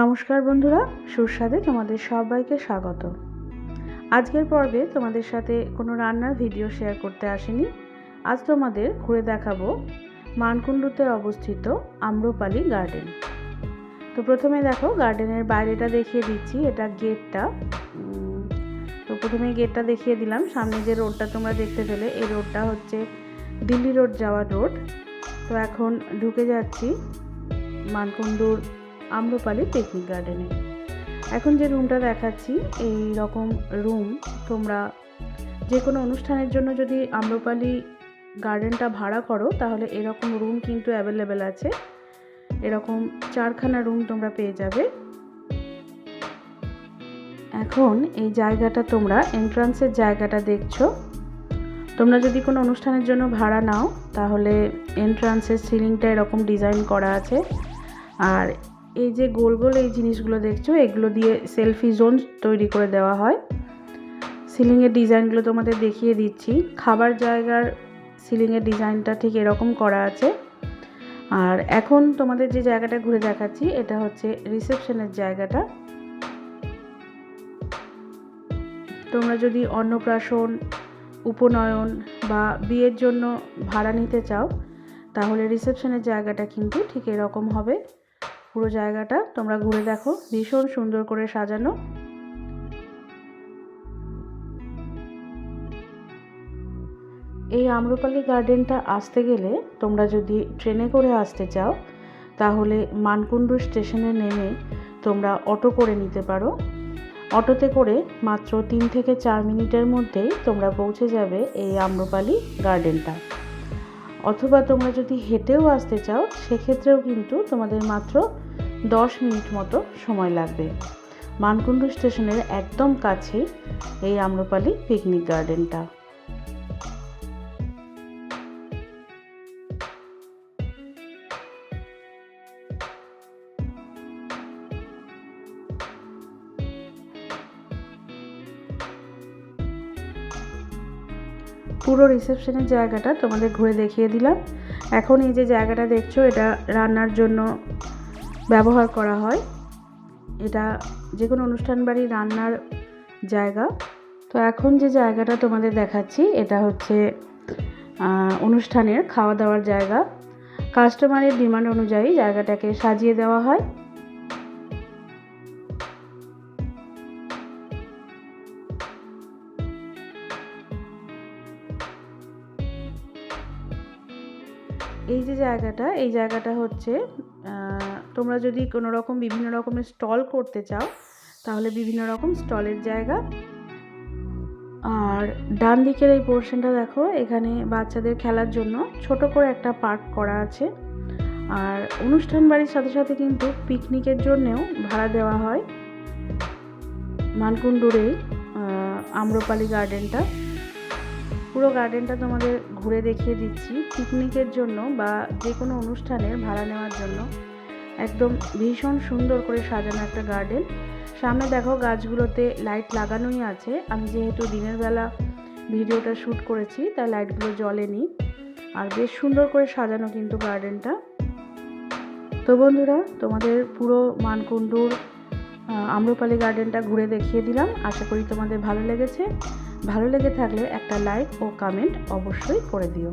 নমস্কার বন্ধুরা, সুস্বাদে তোমাদের সবাইকে স্বাগত। আজকের পর্বে তোমাদের সাথে কোনো রান্নার ভিডিও শেয়ার করতে আসিনি। আজ তোমাদের ঘুরে দেখাবো মানকুণ্ডুতে অবস্থিত আম্রপালি গার্ডেন তো প্রথমে দেখো গার্ডেনের বাইরেটা দেখিয়ে দিচ্ছি, এটা গেটটা তো প্রথমে গেটটা দেখিয়ে দিলাম, সামনে যে রোডটা তোমরা দেখতে পেলে, এই রোডটা হচ্ছে দিল্লি রোড যাওয়ার রোড তো এখন ঢুকে যাচ্ছি মানকুণ্ডুর আম্রপালি পিকনিক গার্ডেনে এখন যে রুমটা দেখাচ্ছি, এই রকম রুম তোমরা যে কোনো অনুষ্ঠানের জন্য যদি আম্রপালি গার্ডেনটা ভাড়া করো, তাহলে এরকম রুম কিন্তু অ্যাভেলেবেল আছে। এরকম চারখানা রুম তোমরা পেয়ে যাবে। এখন এই জায়গাটা তোমরা এন্ট্রান্সের জায়গাটা দেখছ। তোমরা যদি কোনো অনুষ্ঠানের জন্য ভাড়া নাও, তাহলে এন্ট্রান্সের সিলিংটা এরকম ডিজাইন করা আছে। আর এই যে গোল গোল এই জিনিসগুলো দেখছ, এগুলো দিয়ে সেলফি জোন তৈরি করে দেওয়া হয়। সিলিংয়ের ডিজাইনগুলো তোমাদের দেখিয়ে দিচ্ছি। খাবার জায়গার সিলিংয়ের ডিজাইনটা ঠিক এরকম করা আছে। আর এখন তোমাদের যে জায়গাটা ঘুরে দেখাচ্ছি, এটা হচ্ছে রিসেপশনের জায়গাটা। তোমরা যদি অন্নপ্রাশন, উপনয়ন বা বিয়ের জন্য ভাড়া নিতে চাও, তাহলে রিসেপশনের জায়গাটা কিন্তু ঠিক এরকম হবে। পুরো জায়গাটা তোমরা ঘুরে দেখো। ভীষণ সুন্দর করে সাজানো। এই আম্রপালি গার্ডেনটা আসতে গেলে তোমরা যদি ট্রেনে করে আসতে চাও, তাহলে মানকুণ্ডু স্টেশনে নেমে তোমরা অটো করে নিতে পারো। অটোতে করে মাত্র তিন থেকে চার মিনিটের মধ্যেই তোমরা পৌঁছে যাবে এই আম্রপালি গার্ডেনটা। অথবা তোমরা যদি হেঁটেও আসতে চাও, সেক্ষেত্রেও কিন্তু তোমাদের মাত্র দশ মিনিট মতো সময় লাগবে। মানকুণ্ডু স্টেশনের একদম কাছেই এই আম্রপালি পিকনিক গার্ডেনটা পুরো রিসেপশনের জায়গাটা তোমাদের ঘুরে দেখিয়ে দিলাম। এখন এই যে জায়গাটা দেখছ, এটা রান্নার জন্য ব্যবহার করা হয়। এটা যে কোনো অনুষ্ঠান বাড়ি, রান্নার জায়গা। তো এখন যে জায়গাটা তোমাদের দেখাচ্ছি, এটা হচ্ছে অনুষ্ঠানের খাওয়া দাওয়ার জায়গা। কাস্টমারের ডিমান্ড অনুযায়ী জায়গাটাকে সাজিয়ে দেওয়া হয়। এই যে জায়গাটা, এই জায়গাটা হচ্ছে তোমরা যদি কোনো রকম বিভিন্ন রকমের স্টল করতে চাও তাহলে বিভিন্ন রকম স্টলের জায়গা। আর ডান দিকের এই পোর্শনটা দেখো এখানে বাচ্চাদের খেলার জন্য ছোট করে একটা পার্ক করা আছে। আর অনুষ্ঠান বাড়ির সাথে সাথে কিন্তু পিকনিকের জন্যেও ভাড়া দেওয়া হয়। মানকুণ্ডুর এই আহ, আম্রপালি গার্ডেনটা। পুরো গার্ডেনটা তোমাদের ঘুরে দেখিয়ে দিচ্ছি। পিকনিকের জন্য বা যে কোনো অনুষ্ঠানের ভাড়া নেওয়ার জন্য। একদম ভীষণ সুন্দর করে সাজানো একটা গার্ডেন সামনে দেখো গাছগুলোতে লাইট লাগানোই আছে। আমি যেহেতু দিনের বেলা ভিডিওটা শ্যুট করেছি, তাই লাইটগুলো জ্বলেনি। আর বেশ সুন্দর করে সাজানো কিন্তু গার্ডেনটা তো বন্ধুরা, তোমাদের পুরো মানকুণ্ডুর আম্রপালি গার্ডেনটা ঘুরে দেখিয়ে দিলাম। আশা করি তোমাদের ভালো লেগেছে। ভালো লেগে থাকলে একটা লাইক ও কমেন্ট অবশ্যই করে দিও।